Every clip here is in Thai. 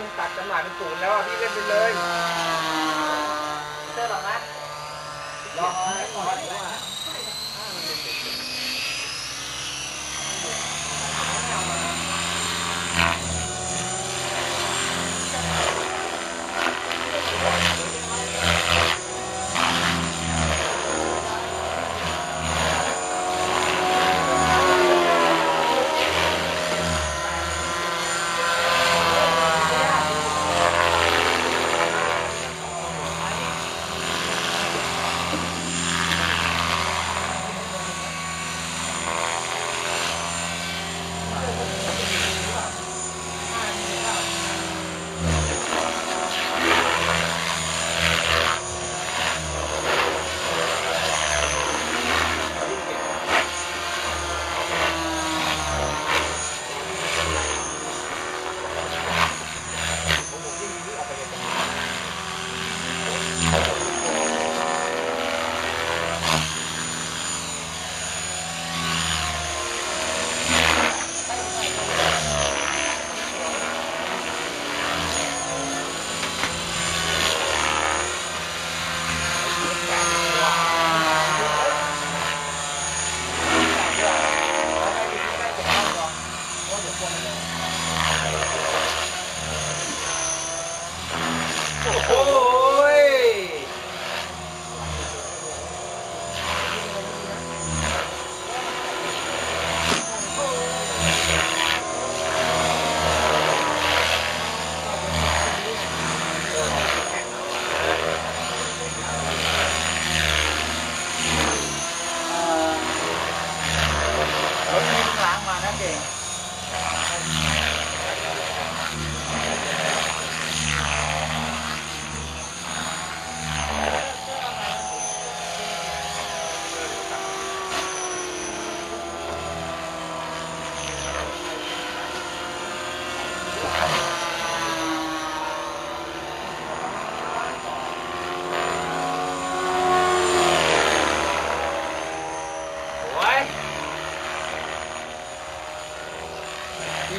มึงตัดจำหน่ายเป็นศูนย์แล้วอะพี่เล่นไปเลยเจอหรอนะลอให้ก่อนว่า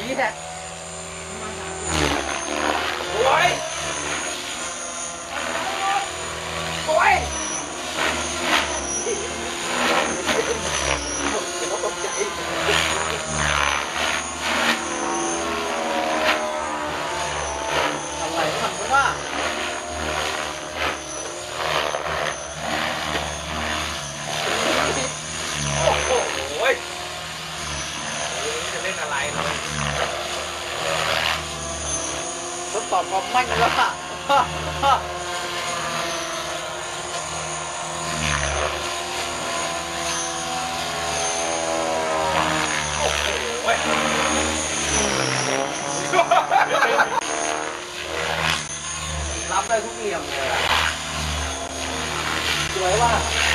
ดีแท้ โอ้ยโอ้ย อะไรมันก็ว่า โอ้โหโอ้ยจะเล่นอะไรเนาะ ทดสอบความมั่นกั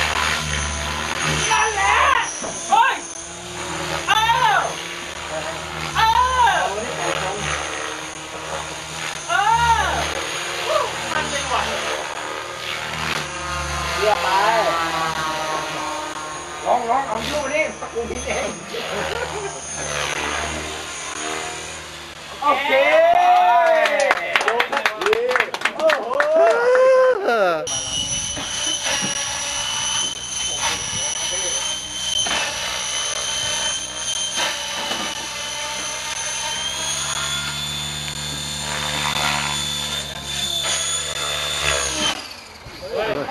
เรียบไปลองลองเอาอยู่นี่ตะกูพิดเอง โอเคโอ้โห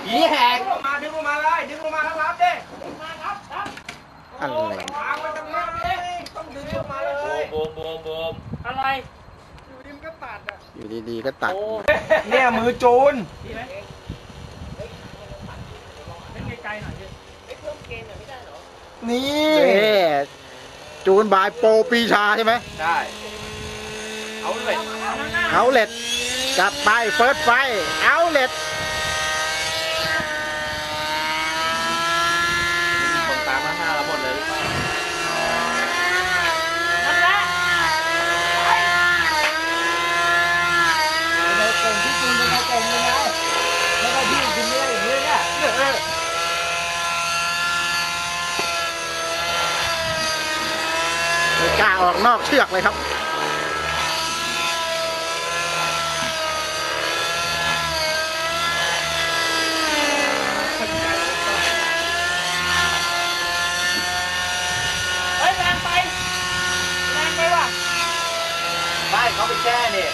ผีแหกลงมาดึงลงมาเลยดึงลงมาแล้วรับดิมารับรับ อะไร ทางมันจะเลี้ยวดิต้องดึงลงมาเลยโบมโบมโบมอะไรอยู่ดีมันก็ตัดอะอยู่ดีๆก็ตัด เนี่ยมือจูนดีไหมเล่นไกลๆหน่อยดินี่นี่จูนบายโปรปีชาใช่ไหมใช่เอาเลยเอาเล็ดจัดไปเฟิร์สไฟเอาเล็ด กล้าออกนอกเชือกเลยครับเฮ้ยแรงไปแรงไปวะไม่เขาไปแช่เนี่ย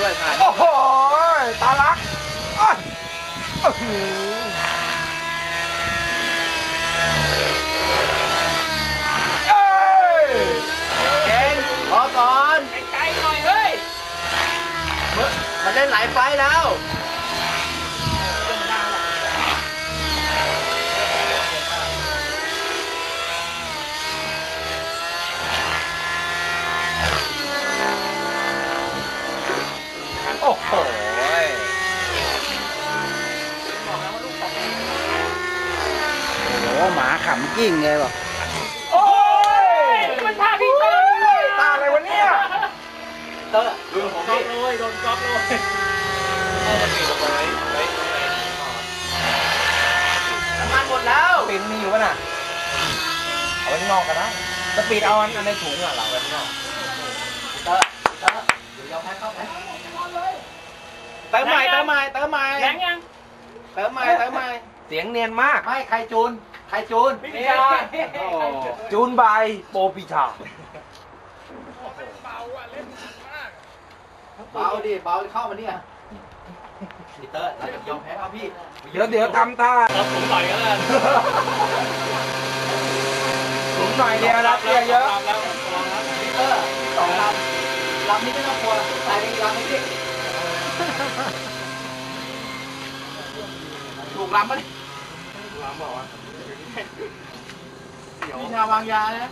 ด้วยผ่านโอ้โหตาลักอ้าวอื้อหือเอ้ยเก่งพอก่อนไกลๆหน่อยเฮ้ย มันได้หลายไฟล์แล้ว โอ้โหโอ้โหหมาขำกิ้งเลยบอกโอ้ยมันท่าพี่เตอร์ตาอะไรวะเนี่ยเตอร์ดูผมก๊อพี่ปเลยโดนก๊อปเลยเอามาปิดลงไปไว้ไว้ตรงไหนน้ำมันหมดแล้วสปีดมีอยู่ป่ะน่ะเอาไว้ข้างนอกกันนะสปีดเอาอันอันในถุงอะเราไว้ข้างนอก เตอร์เตอร์เดี๋ยวยอมแพ้เข้าไปเติมใหม่เติมใหม่เติมใหม่ แร งยัง เติมใหม่เติมใหม่เสียงเนียนมาก ไม่ใครจูน ใครจูนไม่มีชาโอ้จูนบายโปรปิชาเบาดิเบาเข้ามาเนี่ยพีเตอร์เราจะยอมแพ้เขาพี่เดี๋ยวเดี๋ยวทำท่าเอาผมหน่อยก็แล้วถุงหน่อยเดียวนะเตี้ยเยอะลองแล้วลองแล้ว พีเตอร์สองลำลำนี้ไม่ต้องกลัวใส่ไปอีกลำนึง ถูกลำปะเนี่ยลองบอกว่ามีชาวางยานะ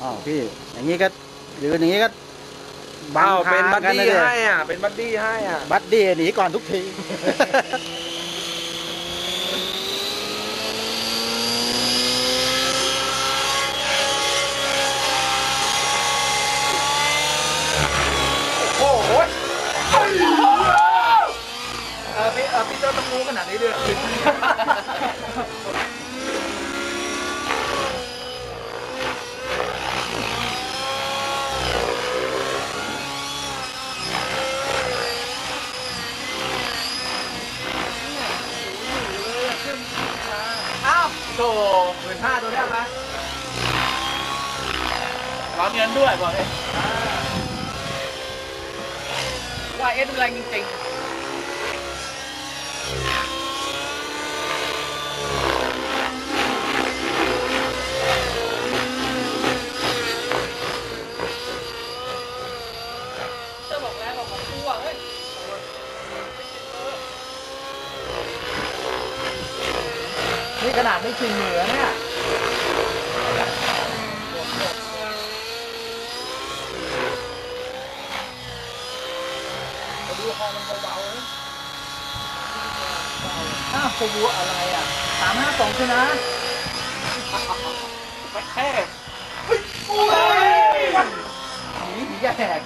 อ๋อพี่ อย่างนี้ก็ยืนอย่างนี้ก็อ้าวเป็นบัดกัะดี้ดิให้อะ เป็นบัดดี้ให้อะ บัดดี้หนีก่อนทุกที โอ้โห เออ พี่เออพี่เตอร์ต้องรู้ขนาดนี้ด้วยอ้าวโถหมื่นห้าตัวได้ไหมขอเงินด้วยบอกเลยว่าเอ็ดแรงจริงๆเตอร์บอกแล้วบอกของกูอะเฮ้ย นี่ขนาดไม่ชินมือเนี่ย อ้าวไปวัวอะไรอะสามห้าสองคือนะแค่โอ้ยหนีผีแยก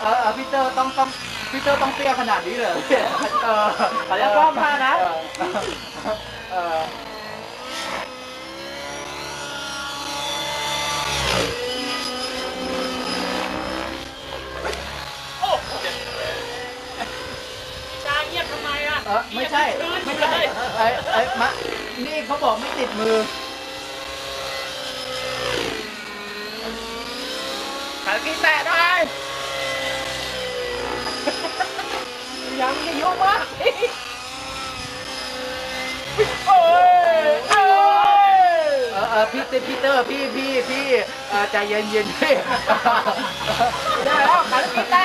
เออเออพี่เตอร์ต้องต้องพี่เตอร์ต้องเปรี้ยขนาดนี้เลยเออขอจะป้อมมานะ เออ ชาเงียบทำไมอะ เออ ไม่ใช่เงียบไม่ทั้งใช่คืนเลยไอ้ไอ้มะนี่เขาบอกไม่ติดมือ ขากี้แตะหน่อยยังจะยุ่งมากโอ้ยโอ้ยเออเออพี่พี่เตอร์พี่พี่พี่เออใจเย็นเย็นพี่ได้แล้วขากี้แตะ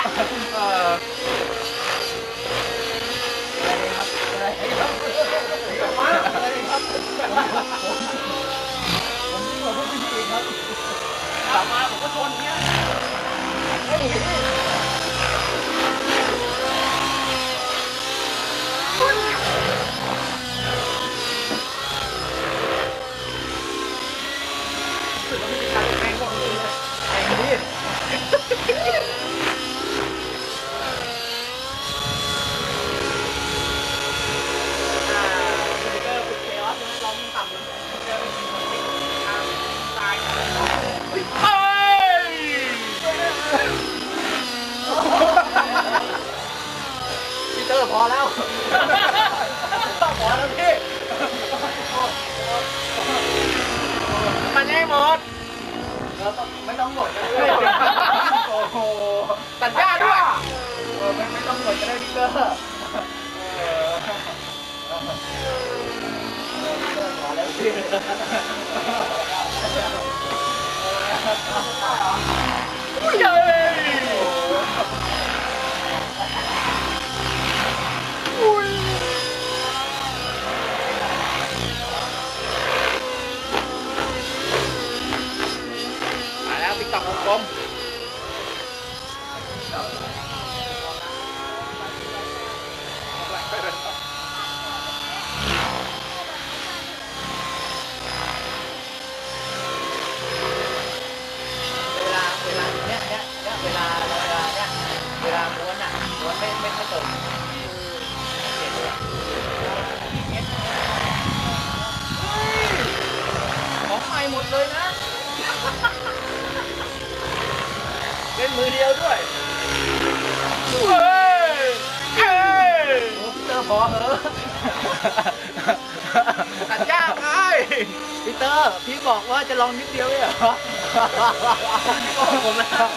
เออผมยิ่ดีครับกลับมาผมก็ชนเนี้ย แล้วก็ไม่ต้องหมดก็ได้โอ้โหตัดหญ้าด้วยไม่ไม่ต้องหมดก็ได้พี่เตอร์เอแล้วพี่ไม่ย ตัดยากไงพีเตอร์ พี่บอกว่าจะลองนิดเดียวเองเหรอโอ้ผมแล้ว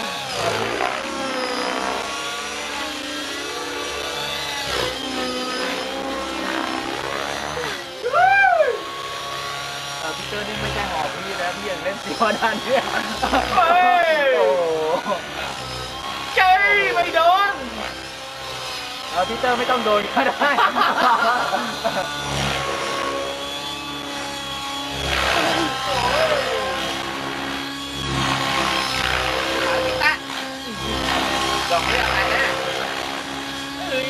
เออพีเตอร์นี่ไม่ใช่หอบพี่แล้วพี่ยังเล่นซีวอดันเนี่ยเฮ้ยโอ้เจ๊ไม่โดน เออพีเตอร์ไม่ต้องโดนก็ได้ดอกเรียกอะไรนะเฮ้ย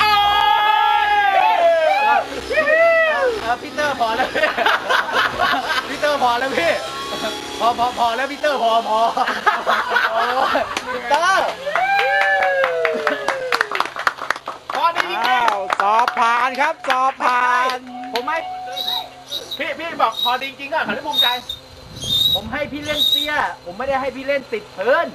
โอ้ยเออพีเตอร์พอแล้วพี่พีเตอร์พอแล้วพี่ พอพอพอแล้วพีเตอร์พอพอ เตอร์พอดีจริงอ้าวสอบผ่านครับ สอบผ่าน ผมให้ๆพี่พี่บอกพอดีจริงก่อนขอให้ภูมิใจ ผมให้พี่เล่นเสี้ย ผมไม่ได้ให้พี่เล่นติดเพลิน